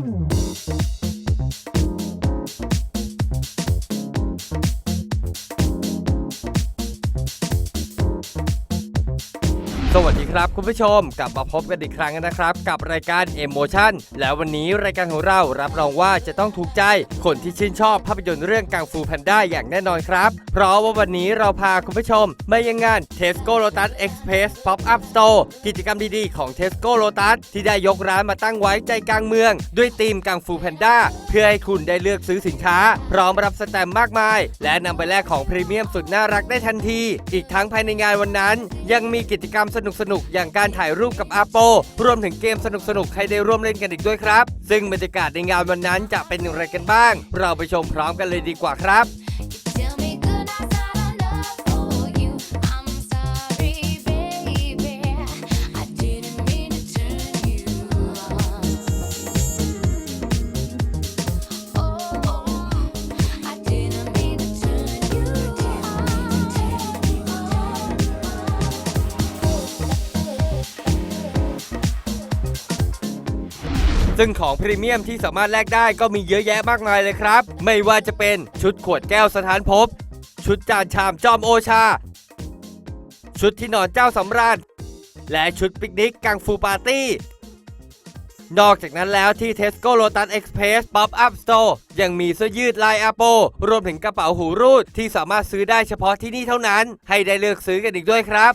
Thank you. สวัสดีครับคุณผู้ชมกลับมาพบกันอีกครั้งนะครับ กับรายการ Emotion แล้ววันนี้รายการของเรารับรองว่าจะต้องถูกใจ คนที่ชื่นชอบภาพยนตร์เรื่องกังฟูแพนด้าอย่างแน่นอนครับ เพราะว่าวันนี้เราพาคุณผู้ชมมายังงาน Tesco Lotus Express Pop Up Store กิจกรรมดีๆของ Tesco Lotus ที่ได้ยกร้านมาตั้งไว้ใจกลางเมือง ด้วยธีมกังฟูแพนด้าเพื่อให้คุณได้เลือกซื้อสินค้า พร้อมรับสแตมป์มากมาย และนำไปแลกของพรีเมียมสุดน่ารักได้ทันที อีกทั้งภายในงานวันนั้น ยังมีกิจกรรมสสนุกๆอย่างการถ่ายรูปกับอาโป รวมถึงเกมสนุกๆให้ได้ร่วมเล่นกันอีกด้วยครับ ซึ่งบรรยากาศในงานวันนั้นจะเป็นอย่างไรกันบ้าง เราไปชมพร้อมกันเลยดีกว่าครับ ซึ่งของพรีเมียมที่สามารถแลกได้ก็มีเยอะแยะมากมายเลยครับ ไม่ว่าจะเป็นชุดขวดแก้วสถานภพ ชุดจานชามจอมโอชา ชุดที่นอนเจ้าสำราญ และชุดปิกนิกกังฟูปาร์ตี้นอกจากนั้นแล้วที่ Tesco Lotus Express Pop Up Store ยังมีเสื้อยืดลายอาโป รวมถึงกระเป๋าหูรูดที่สามารถซื้อได้เฉพาะที่นี่เท่านั้น ให้ได้เลือกซื้อกันอีกด้วยครับ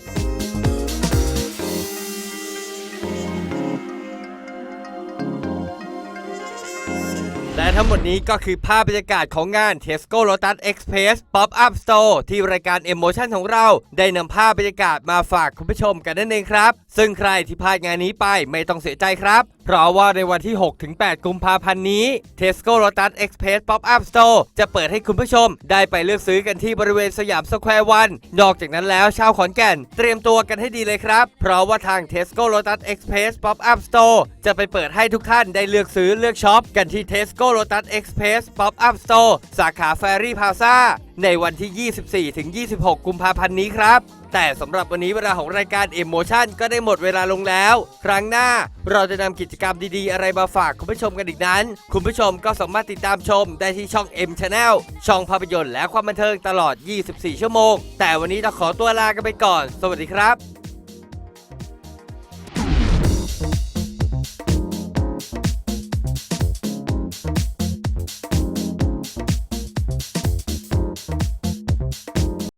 และทั้งหมดนี้ก็คือภาพบรรยากาศของงาน Tesco Lotus Express Pop Up Store ที่รายการ Emotion ของเรา ได้นำภาพบรรยากาศมาฝากคุณผู้ชมกันนั่นเองครับ ซึ่งใครที่พลาดงานนี้ไปไม่ต้องเสียใจครับเพราะว่าในวันที่ 6-8 กุมภาพันธ์นี้ Tesco Lotus Express Pop Up Store จะเปิดให้คุณผู้ชม ได้ไปเลือกซื้อกันที่บริเวณสยามสแควร์วันนอกจากนั้นแล้วชาวขอนแก่น เตรียมตัวกันให้ดีเลยครับ เพราะว่าทาง Tesco Lotus Express Pop Up Store จะไปเปิดให้ทุกท่านได้เลือกซื้อเลือกช็อปกันที่ Tesco Lotus Express Pop Up Store สาขา Ferry Plaza ในวันที่ 24-26 กุมภาพันธ์นี้ครับ แต่สำหรับวันนี้เวลาของรายการ Emotion ก็ได้หมดเวลาลงแล้ว ครั้งหน้าเราจะนำกิจกรรมดีๆ อะไรมาฝากคุณผู้ชมกันอีกนั้น คุณผู้ชมก็สามารถติดตามชมได้ที่ช่อง M Channel ช่องภาพยนตร์และความบันเทิงตลอด 24 ชั่วโมง แต่วันนี้ต้องขอตัวลากันไปก่อน สวัสดีครับ